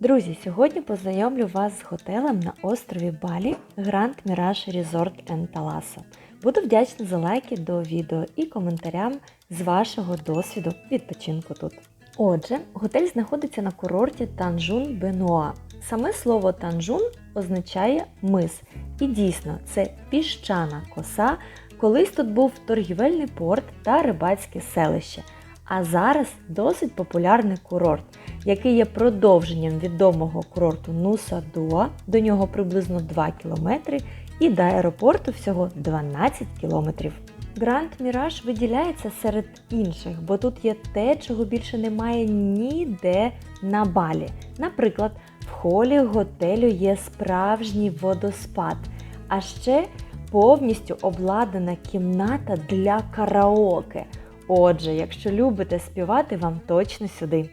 Друзі, сьогодні познайомлю вас з готелем на острові Балі Grand Mirage Resort and Talasso. Буду вдячна за лайки до відео і коментарям з вашого досвіду відпочинку тут. Отже, готель знаходиться на курорті Танжун Бенуа. Саме слово Танжун означає мис. І дійсно, це піщана коса. Колись тут був торгівельний порт та рибацьке селище. А зараз досить популярний курорт, який є продовженням відомого курорту Нуса Дуа, до нього приблизно 2 кілометри, і до аеропорту всього 12 кілометрів. Гранд Міраж виділяється серед інших, бо тут є те, чого більше немає ніде на балі. Наприклад, в холі готелю є справжній водоспад, а ще повністю обладнана кімната для караоке. Отже, якщо любите співати, вам точно сюди.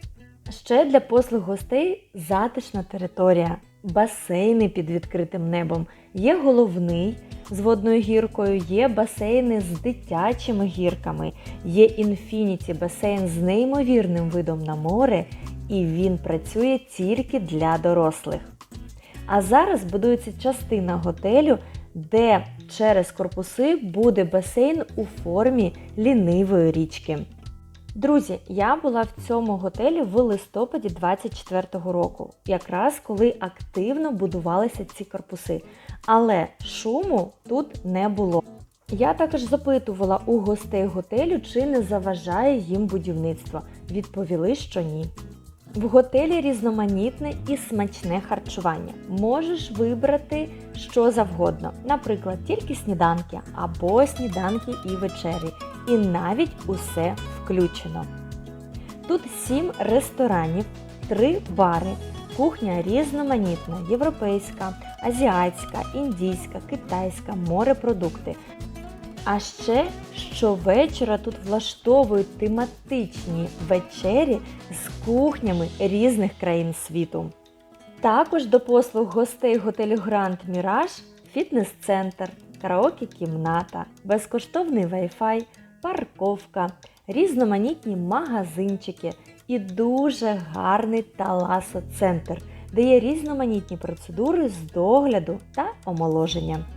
Ще для послуг гостей затишна територія, басейни під відкритим небом. Є головний з водною гіркою, є басейни з дитячими гірками, є інфініті басейн з неймовірним видом на море, і він працює тільки для дорослих. А зараз будується частина готелю, де через корпуси буде басейн у формі лінивої річки. Друзі, я була в цьому готелі в листопаді 24-го року, якраз коли активно будувалися ці корпуси. Але шуму тут не було. Я також запитувала у гостей готелю, чи не заважає їм будівництво. Відповіли, що ні. В готелі різноманітне і смачне харчування. Можеш вибрати що завгодно, наприклад, тільки сніданки або сніданки і вечері. І навіть усе включено. Тут сім ресторанів, три бари, кухня різноманітна, європейська, азіатська, індійська, китайська, морепродукти. А ще щовечора тут влаштовують тематичні вечері з кухнями різних країн світу. Також до послуг гостей готелю Гранд Міраж фітнес-центр, караоке-кімната, безкоштовний Wi-Fi, парковка, різноманітні магазинчики і дуже гарний таласо-центр, де є різноманітні процедури з догляду та омоложення.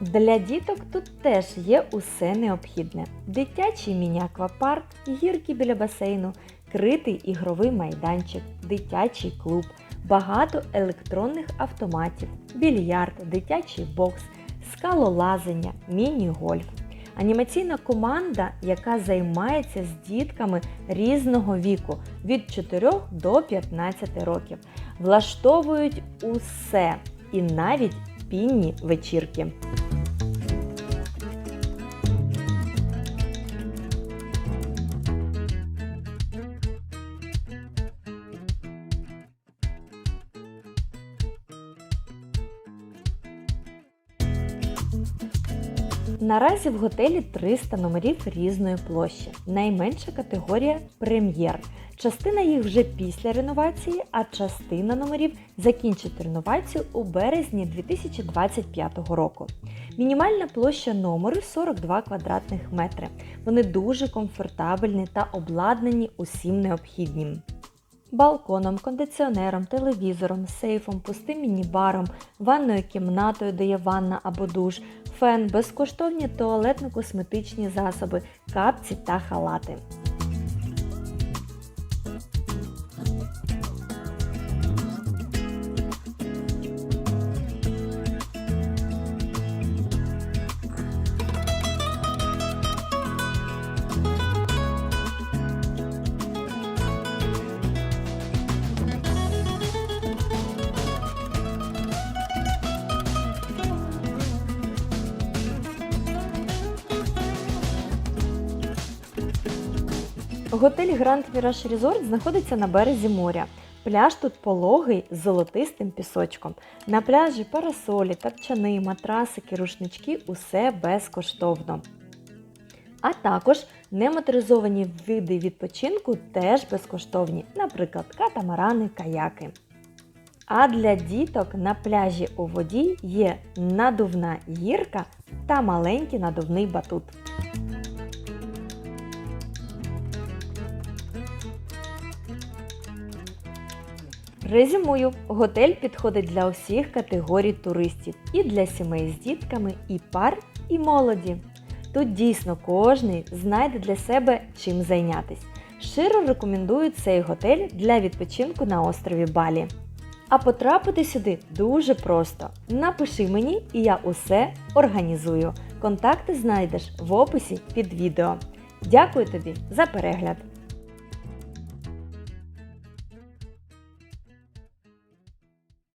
Для діток тут теж є усе необхідне: дитячий міні-аквапарк, гірки біля басейну, критий ігровий майданчик, дитячий клуб, багато електронних автоматів, більярд, дитячий бокс, скалолазання, міні-гольф. Анімаційна команда, яка займається з дітками різного віку від 4 до 15 років, влаштовують усе і навіть пінні вечірки. Наразі в готелі 300 номерів різної площі. Найменша категорія прем'єр. Частина їх вже після реновації, а частина номерів закінчить реновацію у березні 2025 року. Мінімальна площа номеру 42 квадратних метри. Вони дуже комфортабельні та обладнані усім необхіднім. Балконом, кондиціонером, телевізором, сейфом, пустим міні-баром, ванною кімнатою, де є ванна або душ, фен, безкоштовні туалетно-косметичні засоби, капці та халати. Thank you. Готель Grand Mirage Resort знаходиться на березі моря. Пляж тут пологий з золотистим пісочком. На пляжі парасолі, тапчани, матрасики, рушнички усе безкоштовно. А також немоторизовані види відпочинку теж безкоштовні, наприклад, катамарани, каяки. А для діток на пляжі у воді є надувна гірка та маленький надувний батут. Резюмую, готель підходить для усіх категорій туристів і для сімей з дітками, і пар, і молоді. Тут дійсно кожний знайде для себе чим зайнятись. Щиро рекомендую цей готель для відпочинку на острові Балі. А потрапити сюди дуже просто. Напиши мені, і я усе організую. Контакти знайдеш в описі під відео. Дякую тобі за перегляд!